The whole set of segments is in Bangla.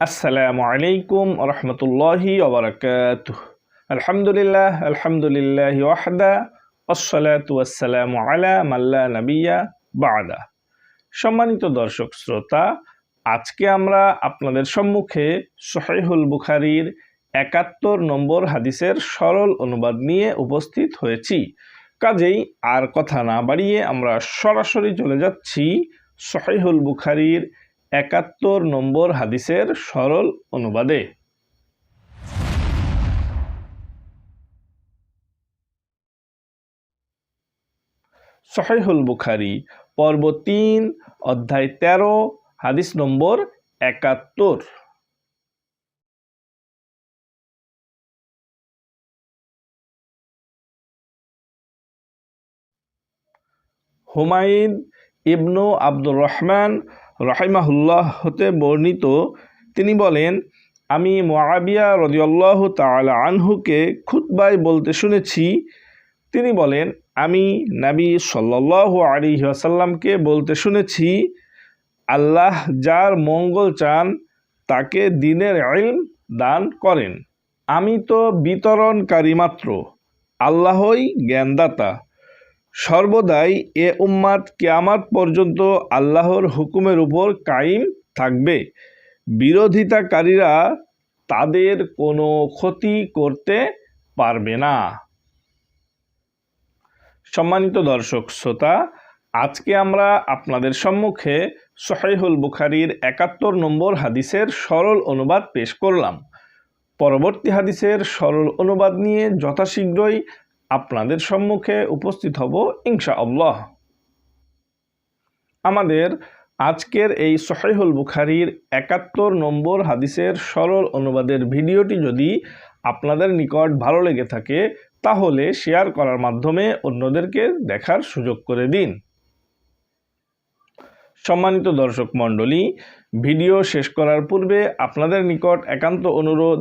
আসসালামু আলাইকুম রহমতুল্লাহি ওবরাকাত আলহামদুলিল্লাহ আলহামদুলিল্লাহ ওয়াহদা আসসালাতু আসসালামু আলা মাল্লা নবিয়া বাদা। সম্মানিত দর্শক, শ্রোতা, আজকে আমরা আপনাদের সম্মুখে সহিহুল বুখারির একাত্তর নম্বর হাদিসের সরল অনুবাদ নিয়ে উপস্থিত হয়েছি। কাজেই আর কথা না বাড়িয়ে আমরা সরাসরি চলে যাচ্ছি সহিহুল বুখারির একাত্তর নম্বর হাদিসের সরল অনুবাদে। সহিহুল বুখারি, পর্ব তিন, অধ্যায় তেরো, হাদিস নম্বর একাত্তর। হুমায়ুন ইবনু আব্দুর রহমান রহিমাহুল্লাহ হতে বর্ণিত, তিনি বলেন, আমি মোয়াবিয়া রদিয়াল্লাহ তালা আনহুকে খুতবাই বলতে শুনেছি। তিনি বলেন, আমি নাবী সাল্লাহ আলী আসাল্লামকে বলতে শুনেছি, আল্লাহ যার মঙ্গল চান তাকে দিনের আইন দান করেন। আমি তো বিতরণকারী মাত্র, আল্লাহই জ্ঞানদাতা। সর্বদাই এ উম্মাদ কেয়ামাত পর্যন্ত আল্লাহর হুকুমের উপর কায়েম থাকবে। বিরোধিতাকারীরা তাদের কোনো ক্ষতি করতে পারবে না। সম্মানিত দর্শক, শ্রোতা, আজকে আমরা আপনাদের সম্মুখে সহিহুল বুখারির একাত্তর নম্বর হাদিসের সরল অনুবাদ পেশ করলাম। পরবর্তী হাদিসের সরল অনুবাদ নিয়ে যথাশীঘ্রই আপনাদের সম্মুখে উপস্থিত হব ইনশা আল্লাহ আমাদের আজকের এই সহাইহুল বুখারির একাত্তর নম্বর হাদিসের সরল অনুবাদের ভিডিওটি যদি আপনাদের নিকট ভালো লেগে থাকে, তাহলে শেয়ার করার মাধ্যমে অন্যদেরকে দেখার সুযোগ করে দিন। সম্মানিত দর্শক মণ্ডলী, ভিডিও শেষ করার পূর্বে আপনাদের নিকট একান্ত অনুরোধ,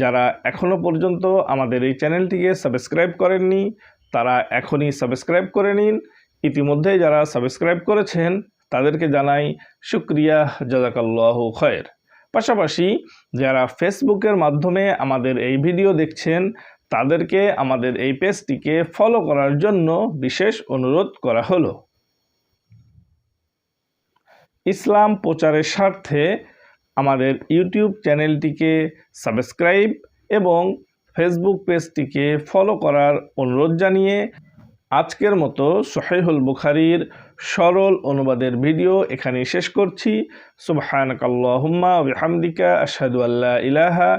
যারা এখনও পর্যন্ত আমাদের এই চ্যানেলটিকে সাবস্ক্রাইব করেননি, তারা এখনই সাবস্ক্রাইব করে নিন। ইতিমধ্যে যারা সাবস্ক্রাইব করেছেন, তাদেরকে জানাই শুক্রিয়া, জাজাকাল্লাহ খয়ের। পাশাপাশি যারা ফেসবুকের মাধ্যমে আমাদের এই ভিডিও দেখছেন, তাদেরকে আমাদের এই পেজটিকে ফলো করার জন্য বিশেষ অনুরোধ করা হলো। ইসলাম প্রচারের স্বার্থে আমাদের ইউটিউব চ্যানেলটিকে সাবস্ক্রাইব এবং ফেসবুক পেজটিকে ফলো করার অনুরোধ জানিয়ে আজকের মতো সোহেহুল বুখারির সরল অনুবাদের ভিডিও এখানে শেষ করছি। সুবহানাকাল্লাহুম্মা বিহামদিকা আশহাদু আল্লা ইলাহা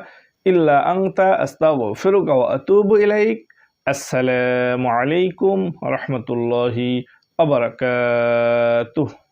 ইল্লা আংতা আস্তাগফিরুকা ওয়া আতুবু ইলাইক। আসসালামু আলাইকুম রহমতুল্লাহি বারাকাতুহু।